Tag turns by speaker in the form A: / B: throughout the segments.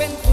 A: open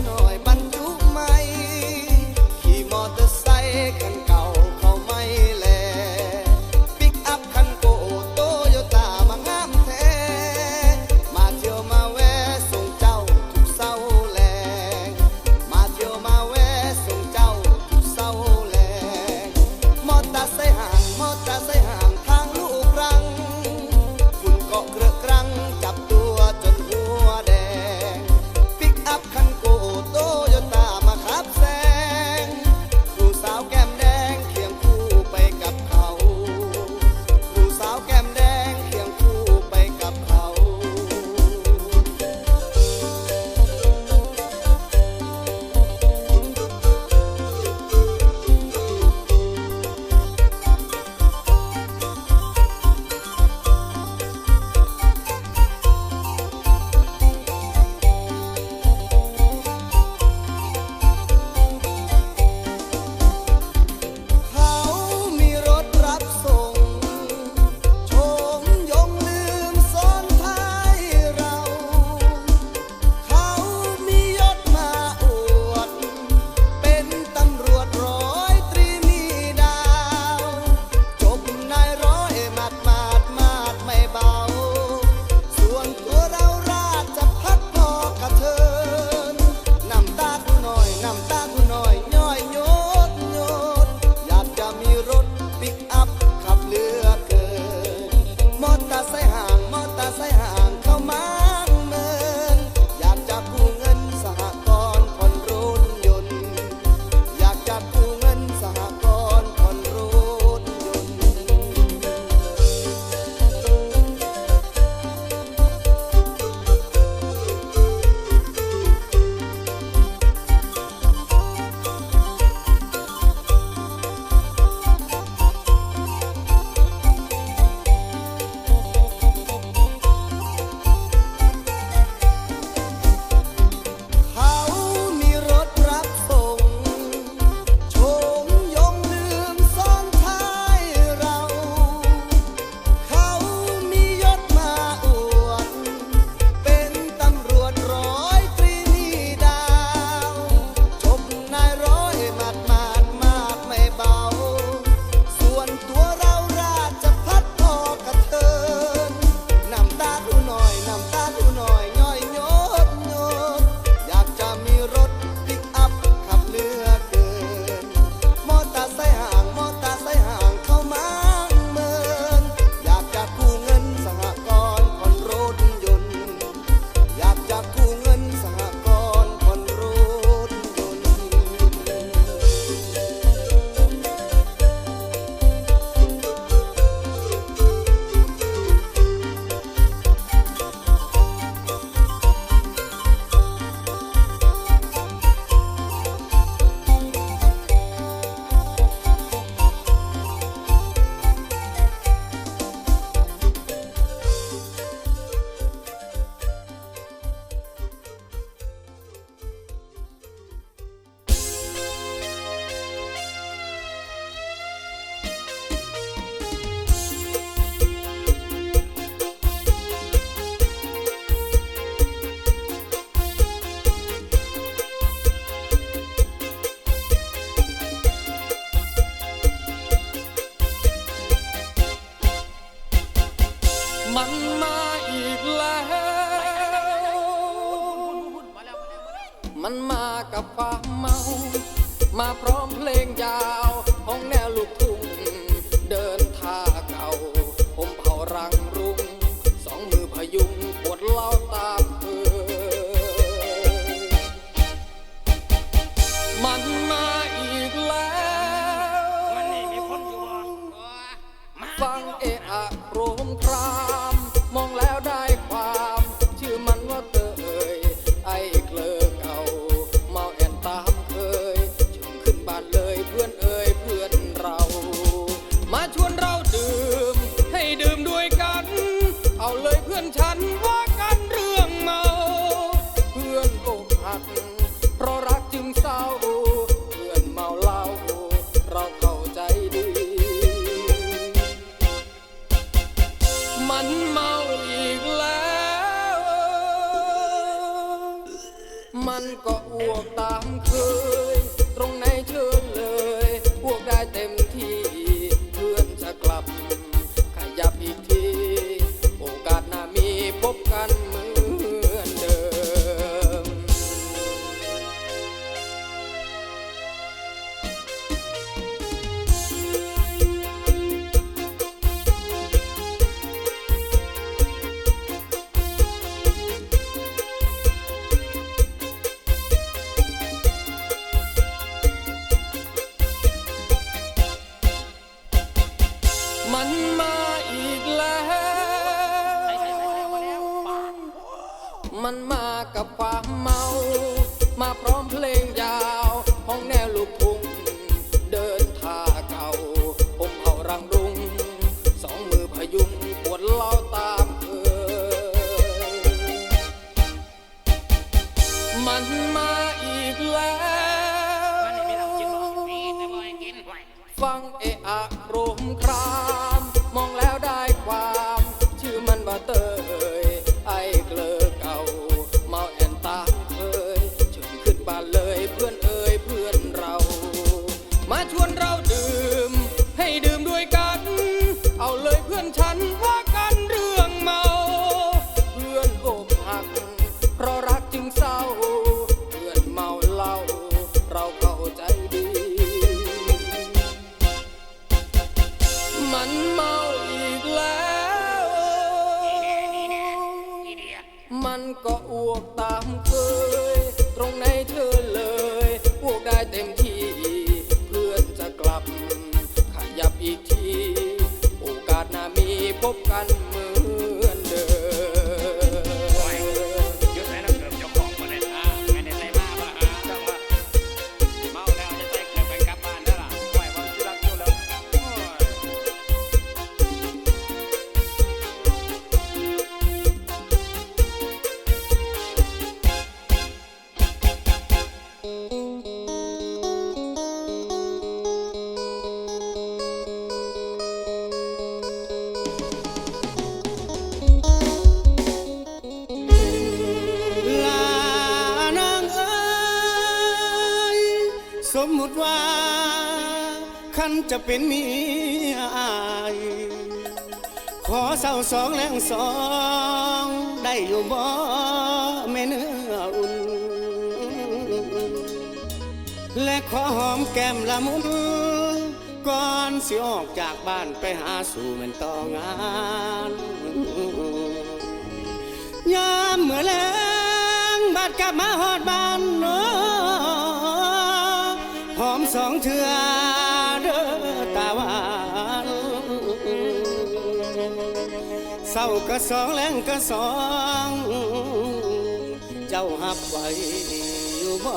A: วนเราดื่ม Oh. จะเป็น
B: เมี
A: ยอายขอเศร้าสอ
B: งแร
C: งสอง ได้อยู่บ่แม่เนื้ออุ่น และขอหอมแก้มละมุนก่อนสิออกจากบ้านไปหาสู่เมันต่องานยามเมื่อแล้งบัดกลับมาหอดบ้านเนอหอมสองเถื่อากระสองแรงกระสอง เจ้าหับไว้อยู่บ่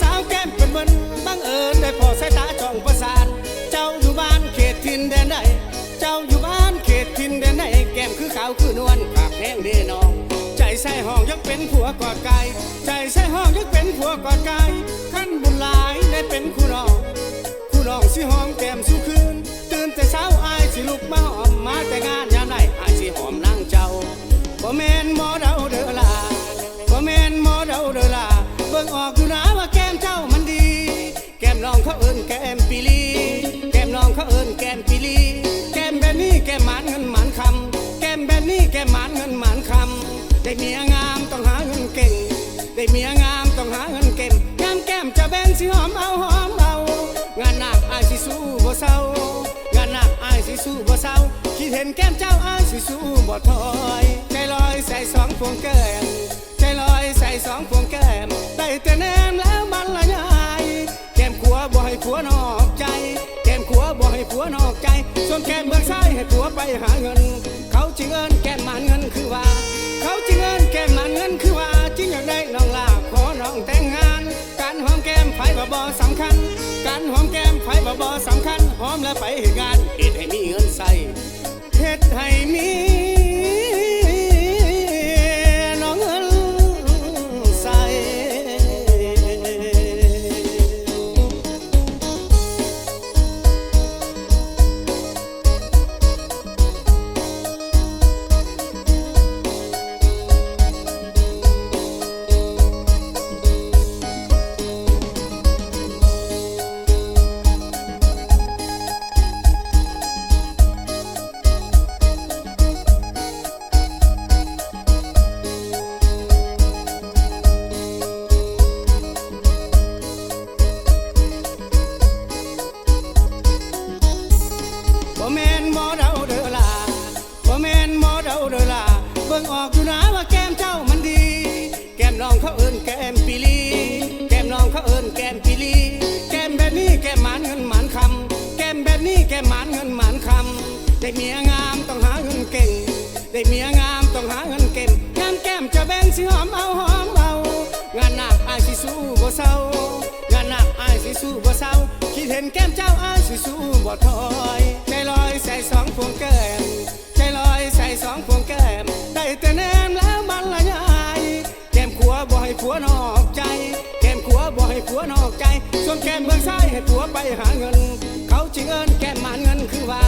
C: สาวแก้มเป็นเบินบังเอิญได้พอสายตาจ้องประสานเจ้าอยู่บ้านเขตทินแดนใดเจ้าอยู่บ้านเขตทินแดนใดแก้มคือขาวคือนวลปากแห้งเด้นอง ใจใส่ห้องยักเป็นผัวกอดกายใจใส่ห้องยักเป็นผัวกอดกายขั้นบุญหลายได้เป็นคู่น้องคู่น้องสิหอมแก้มสู้คืน ตื่นแต่เช้าอายสิลุกมาหอมมาแต่งาน แก้มปีลี แก้มแบบนี้แก้มหมานเงินหมานคำแก้มแบบนี้แก้มหมานเงินหมานคำได้เมียงามต้องหาเงินเก่ง ได้เมียงามต้องหาเงินเก่งงามแก้มจะแบ่งสิหอมเอาหอมเอางานหนักอายสิสู้บ่เศร้างานหนักอายสิสู้บ่เศร้าคิดเห็นแก้มเจ้าอายสิสู้บ่ถอยใจลอยใส่สองพวงแก้มใจลอยใส่สองพวงแก้มได้แต่แนมแล้วมันละยายแก้มขัวบ่ให้ผัวนอกใจ บ่ให้ผัวนอกใจ ส่วนแก้มเมืองซ้ายให้ผัวไปหาเงิน เขาจึงเอิ้นแก้มมันเงินคือว่า เขาจึงเอิ้นแก้มมันเงินคือว่าจึงอยากได้น้องลาขอน้องแต่งงาน การหอมแก้มไฟบ่บ่สำคัญ การหอมแก้มไฟบ่บ่สำคัญหอมแล้วไปเหตุงานเฮ็ดให้มีเงินใส่เฮ็ดให้มี สิหอมเอาหอมเอางานหนักอายสิสู้บ่เศร้างานหนักอายสิสู้บ่เศร้าคิดเห็นแก้มเจ้าอายสิสู้บ่ถอยใจลอยใส่สองพวงแก้มใจลอยใส่สองพวงแก้มได้แต่แนมแล้วมันละยายแก้มขัวบ่ให้ผัวนอกใจแก้มขัวบ่ให้ผัวนอกใจส่วนแก้มเบื้องซ้ายให้ผัวไปหาเงิน เขาจึงเอิ้นแก้มมันเงินคือว่า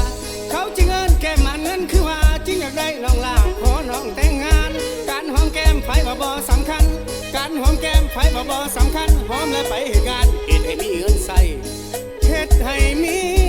C: บ่สำคัญ การหอมแก้มไฟบ่สำคัญหอมแล้วไปเหตุงานเฮ็ดให้มีเงินใส่เฮ็ดให้มี